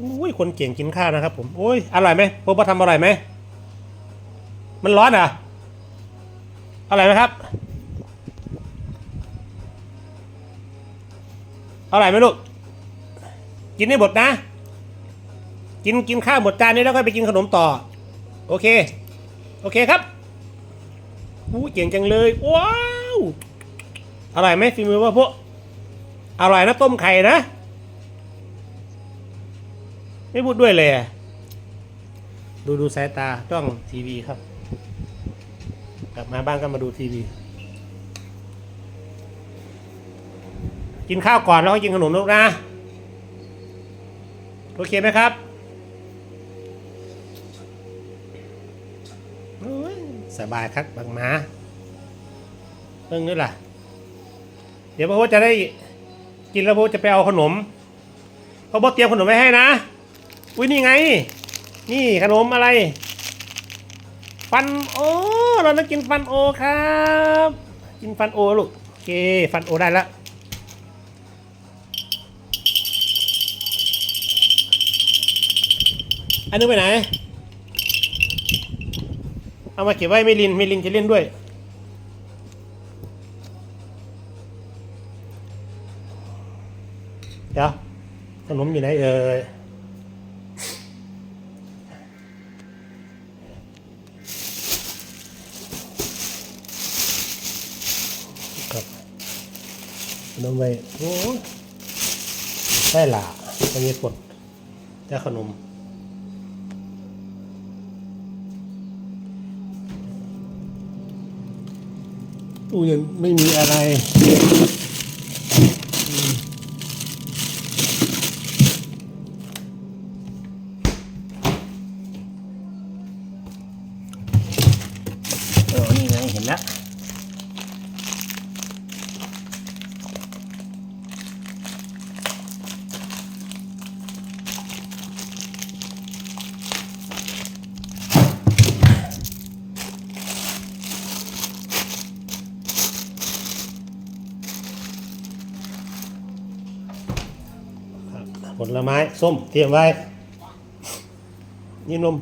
อุ้ยคนเก่งกินข้าวนะครับผมโอ้ยอร่อยไหมโป๊ปทำอร่อยไหมมันร้อนอะอร่อยไหมครับอร่อยไหมลูกกินให้หมดนะ กินกินข้าวหมดจานนี้แล้วก็ไปกินขนมต่อ โอเค โอเคครับอู้เก่งจังเลยว้าวอร่อยไหมฝีมือว่าพวกอร่อยนะต้มไข่นะ ไม่พูดด้วยเลยอะดูดูสายตาจ้องทีวีครับ กลับมาบ้านก็มาดูทีวี กินข้าวก่อนแล้วก็กินขนมลูกนะ โอเคไหมครับสบายครับบางหมาเรื่องนี้ล่ะ เดี๋ยวพ่อจะได้กินแล้วพ่อจะไปเอาขนมพ่อโบทเตรียมขนมไว้ให้นะ อุ้ยนี่ไง นี่ขนมอะไร ฟันโอเราต้องกินฟันโอครับ กินฟันโอลูกโอเคฟันโอได้ล้วอันนึงไปไหน เอามาเก็บไว้ไม่ลินไม่ลินจะเล่นด้วย เดี๋ยวขนมอยู่ไหนเอ่ย ครับข นมไปโอ้ยได้ละมันมีกดแต่ขนมอู้ยังไม่มีอะไรเออนี่ไงเห็นแล้ว ผลไม้ ส้มเตรียมไว้นี่นม